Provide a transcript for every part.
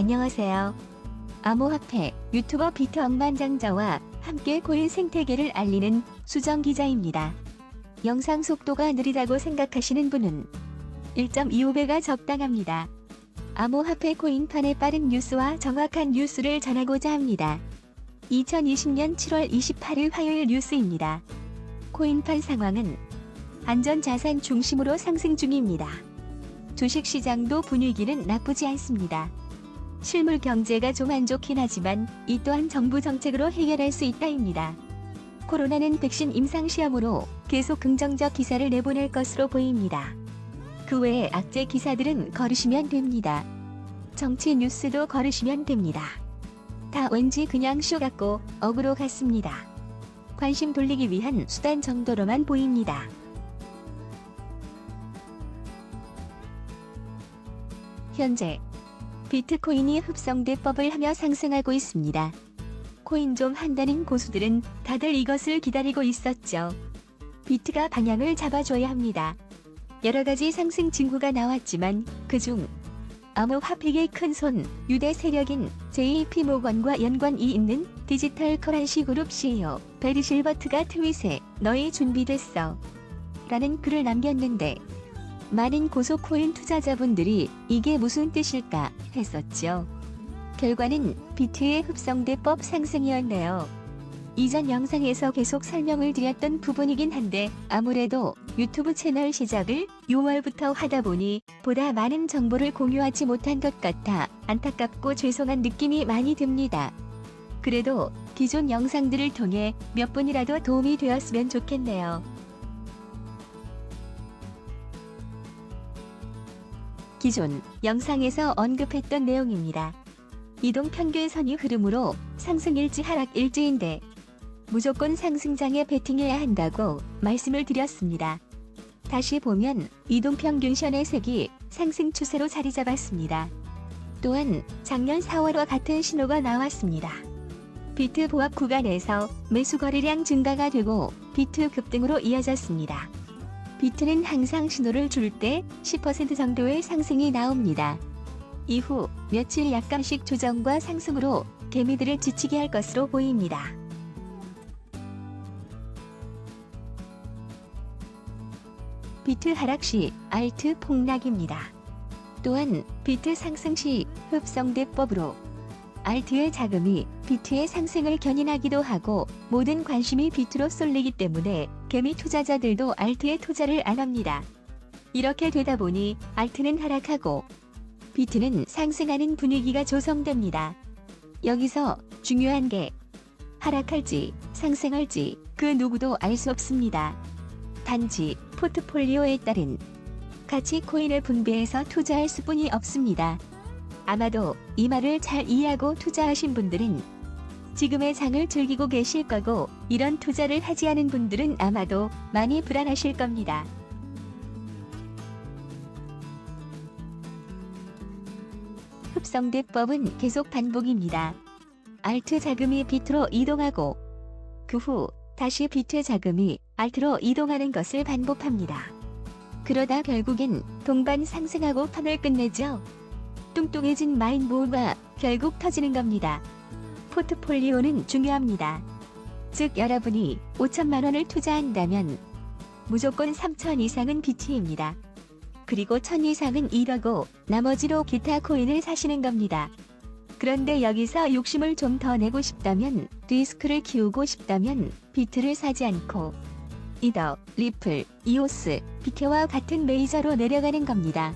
안녕하세요. 암호화폐 유튜버 비트 억만장자와 함께 코인 생태계를 알리는 수정 기자입니다. 영상 속도가 느리다고 생각하시는 분은 1.25배가 적당합니다. 암호화폐 코인판의 빠른 뉴스와 정확한 뉴스를 전하고자 합니다. 2020년 7월 28일 화요일 뉴스입니다. 코인판 상황은 안전자산 중심으로 상승 중입니다. 주식시장도 분위기는 나쁘지 않습니다. 실물 경제가 좀 안 좋긴 하지만 이 또한 정부 정책으로 해결할 수 있다입니다. 코로나는 백신 임상 시험으로 계속 긍정적 기사를 내보낼 것으로 보입니다. 그 외에 악재 기사들은 거르시면 됩니다. 정치 뉴스도 거르시면 됩니다. 다 왠지 그냥 쇼 같고 억으로 같습니다. 관심 돌리기 위한 수단 정도로만 보입니다. 현재 비트코인이 흡성대법을 하며 상승하고 있습니다. 코인 좀 한다는 고수들은 다들 이것을 기다리고 있었죠. 비트가 방향을 잡아줘야 합니다. 여러 가지 상승 징후가 나왔지만 그중 암호화폐의 큰 손 유대 세력인 JP 모건과 연관이 있는 디지털 커런시 그룹 CEO 베리 실버트가 트윗에 너희 준비됐어 라는 글을 남겼는데 많은 고소코인 투자자분들이 이게 무슨 뜻일까 했었죠. 결과는 비트의 흡성대법 상승이었네요. 이전 영상에서 계속 설명을 드렸던 부분이긴 한데 아무래도 유튜브 채널 시작을 6월부터 하다 보니 보다 많은 정보를 공유하지 못한 것 같아 안타깝고 죄송한 느낌이 많이 듭니다. 그래도 기존 영상들을 통해 몇 분이라도 도움이 되었으면 좋겠네요. 기존 영상에서 언급했던 내용입니다. 이동 평균선이 흐름으로 상승 일지 하락 일지인데 무조건 상승장에 베팅해야 한다고 말씀을 드렸습니다. 다시 보면 이동 평균선의 색이 상승 추세로 자리 잡았습니다. 또한 작년 4월과 같은 신호가 나왔습니다. 비트 보합 구간에서 매수 거래량 증가가 되고 비트 급등으로 이어졌습니다. 비트는 항상 신호를 줄 때 10% 정도의 상승이 나옵니다. 이후 며칠 약간씩 조정과 상승으로 개미들을 지치게 할 것으로 보입니다. 비트 하락 시 알트 폭락입니다. 또한 비트 상승 시 흡성대법으로 알트의 자금이 비트의 상승을 견인하기도 하고 모든 관심이 비트로 쏠리기 때문에 개미 투자자들도 알트에 투자를 안 합니다. 이렇게 되다 보니 알트는 하락하고 비트는 상승하는 분위기가 조성됩니다. 여기서 중요한 게 하락할지 상승할지 그 누구도 알 수 없습니다. 단지 포트폴리오에 따른 가치 코인을 분배해서 투자할 수뿐이 없습니다. 아마도 이 말을 잘 이해하고 투자하신 분들은 지금의 장을 즐기고 계실 거고 이런 투자를 하지 않은 분들은 아마도 많이 불안하실 겁니다. 흡성대법은 계속 반복입니다. 알트 자금이 비트로 이동하고 그 후 다시 비트 자금이 알트로 이동하는 것을 반복합니다. 그러다 결국엔 동반 상승하고 판을 끝내죠. 뚱뚱해진 마인보우가 결국 터지는 겁니다. 포트폴리오는 중요합니다. 즉 여러분이 5천만 원을 투자한다면 무조건 3천 이상은 비트입니다. 그리고 1000 이상은 1억고 나머지로 기타 코인을 사시는 겁니다. 그런데 여기서 욕심을 좀 더 내고 싶다면 리스크를 키우고 싶다면 비트를 사지 않고 이더, 리플, 이오스, 비케와 같은 메이저로 내려가는 겁니다.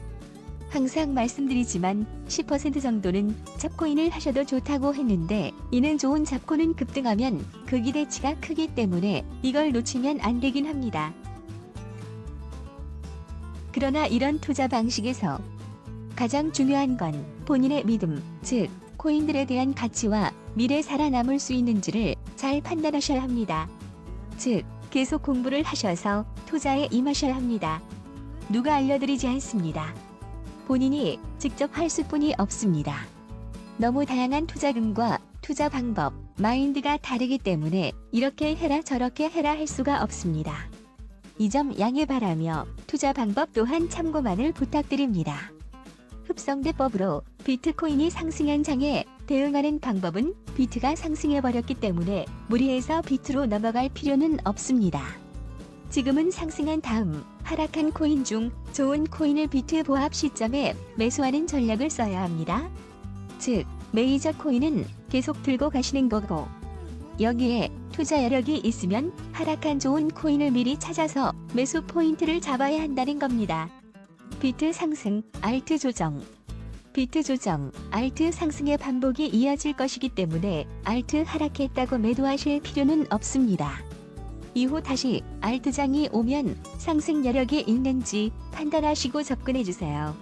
항상 말씀드리지만 10% 정도는 잡코인을 하셔도 좋다고 했는데 이는 좋은 잡코는 급등하면 그 기대치가 크기 때문에 이걸 놓치면 안 되긴 합니다. 그러나 이런 투자 방식에서 가장 중요한 건 본인의 믿음, 즉 코인들에 대한 가치와 미래 살아남을 수 있는지를 잘 판단하셔야 합니다. 즉 계속 공부를 하셔서 투자에 임하셔야 합니다. 누가 알려드리지 않습니다. 본인이 직접 할 수뿐이 없습니다. 너무 다양한 투자금과 투자 방법, 마인드가 다르기 때문에 이렇게 해라 저렇게 해라 할 수가 없습니다. 이 점 양해 바라며 투자 방법 또한 참고만을 부탁드립니다. 흡성대법으로 비트코인이 상승한 장에 대응하는 방법은 비트가 상승해버렸기 때문에 무리해서 비트로 넘어갈 필요는 없습니다. 지금은 상승한 다음 하락한 코인 중 좋은 코인을 비트 보합 시점에 매수하는 전략을 써야 합니다. 즉, 메이저 코인은 계속 들고 가시는 거고 여기에 투자 여력이 있으면 하락한 좋은 코인을 미리 찾아서 매수 포인트를 잡아야 한다는 겁니다. 비트 상승, 알트 조정. 비트 조정, 알트 상승의 반복이 이어질 것이기 때문에 알트 하락했다고 매도하실 필요는 없습니다. 이후 다시 알트장이 오면 상승 여력이 있는지 판단하시고 접근해 주세요.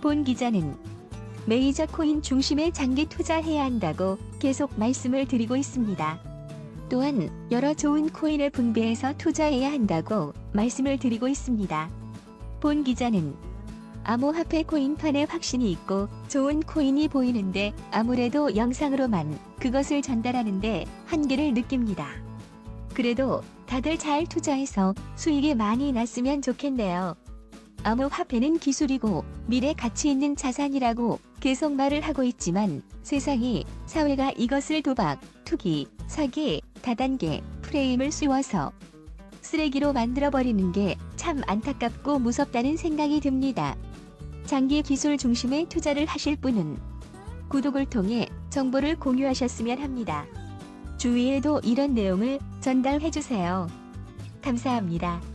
본 기자는 메이저 코인 중심에 장기 투자해야 한다고 계속 말씀을 드리고 있습니다. 또한 여러 좋은 코인을 분배해서 투자해야 한다고 말씀을 드리고 있습니다. 본 기자는 암호화폐 코인판에 확신이 있고 좋은 코인이 보이는데 아무래도 영상으로만 그것을 전달하는데 한계를 느낍니다. 그래도 다들 잘 투자해서 수익이 많이 났으면 좋겠네요. 암호화폐는 기술이고 미래 가치 있는 자산이라고 계속 말을 하고 있지만 세상이 사회가 이것을 도박, 투기, 사기, 다단계, 프레임을 씌워서 쓰레기로 만들어버리는 게 참 안타깝고 무섭다는 생각이 듭니다. 장기 기술 중심의 투자를 하실 분은 구독을 통해 정보를 공유하셨으면 합니다. 주위에도 이런 내용을 전달해 주세요. 감사합니다.